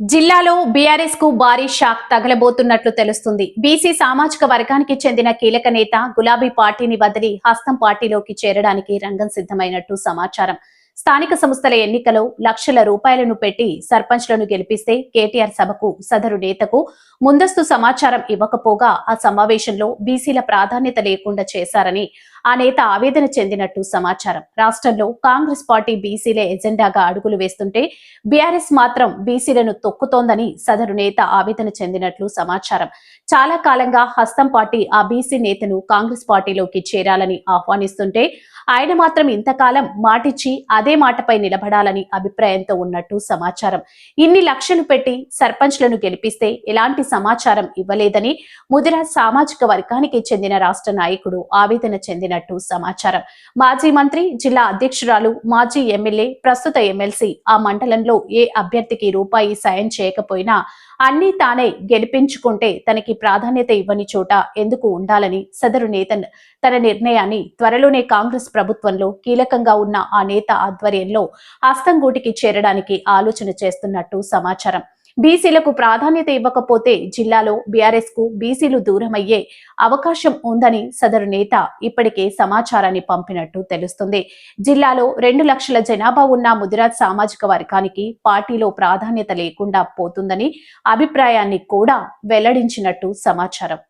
జిల్లాలో బీఆర్ఎస్కు భారీ షాక్ తగలబోతున్నట్లు తెలుస్తుంది. బీసీ సామాజిక వర్గానికి చెందిన కీలక నేత గులాబీ పార్టీని వదిలి హస్తం పార్టీలోకి చేరడానికి రంగం సిద్ధమైనట్టు సమాచారం. స్థానిక సంస్థల ఎన్నికలో లక్షల రూపాయలను పెట్టి సర్పంచ్లను గెలిపిస్తే కేటీఆర్ సభకు సదరు నేతకు ముందస్తు సమాచారం ఇవ్వకపోగా ఆ సమావేశంలో బీసీల ప్రాధాన్యత లేకుండా చేశారని ఆ నేత ఆవేదన చెందినట్టు సమాచారం. రాష్ట్రంలో కాంగ్రెస్ పార్టీ బీసీల ఎజెండాగా అడుగులు వేస్తుంటే బీఆర్ఎస్ మాత్రం బీసీలను తొక్కుతోందని సదరు నేత ఆవేదన చెందినట్లు సమాచారం. చాలా కాలంగా హస్తం పార్టీ ఆ బీసీ నేతను కాంగ్రెస్ పార్టీలోకి చేరాలని ఆహ్వానిస్తుంటే ఆయన మాత్రం ఇంతకాలం మాటిచ్చి అదే మాటపై నిలబడాలని అభిప్రాయంతో ఉన్నట్టు సమాచారం. ఇన్ని లక్షలు పెట్టి సర్పంచ్లను గెలిపిస్తే ఎలాంటి సమాచారం ఇవ్వలేదని ముదిరా సామాజిక వర్గానికి చెందిన రాష్ట్ర నాయకుడు ఆవేదన చెందిన చెందినట్టు సమాచారం. మాజీ మంత్రి జిల్లా అధ్యక్షురాలు మాజీ ఎమ్మెల్యే ప్రస్తుత ఎమ్మెల్సీ ఆ మండలంలో ఏ అభ్యర్థికి రూపాయి సాయం చేయకపోయినా అన్ని తానే గెలిపించుకుంటే తనకి ప్రాధాన్యత ఇవ్వని చోట ఎందుకు ఉండాలని సదరు నేత తన నిర్ణయాన్ని త్వరలోనే కాంగ్రెస్ ప్రభుత్వంలో కీలకంగా ఉన్న ఆ నేత ఆధ్వర్యంలో హస్తంగూటికి చేరడానికి ఆలోచన చేస్తున్నట్టు సమాచారం. బీసీలకు ప్రాధాన్యత ఇవ్వకపోతే జిల్లాలో బీఆర్ఎస్కు బీసీలు దూరమయ్యే అవకాశం ఉందని సదరు నేత ఇప్పటికే సమాచారాన్ని పంపినట్టు తెలుస్తుంది. జిల్లాలో రెండు లక్షల జనాభా ఉన్న ముదిరాజ్ సామాజిక వర్గానికి పార్టీలో ప్రాధాన్యత లేకుండా పోతుందని అభిప్రాయాన్ని కూడా వెల్లడించినట్టు సమాచారం.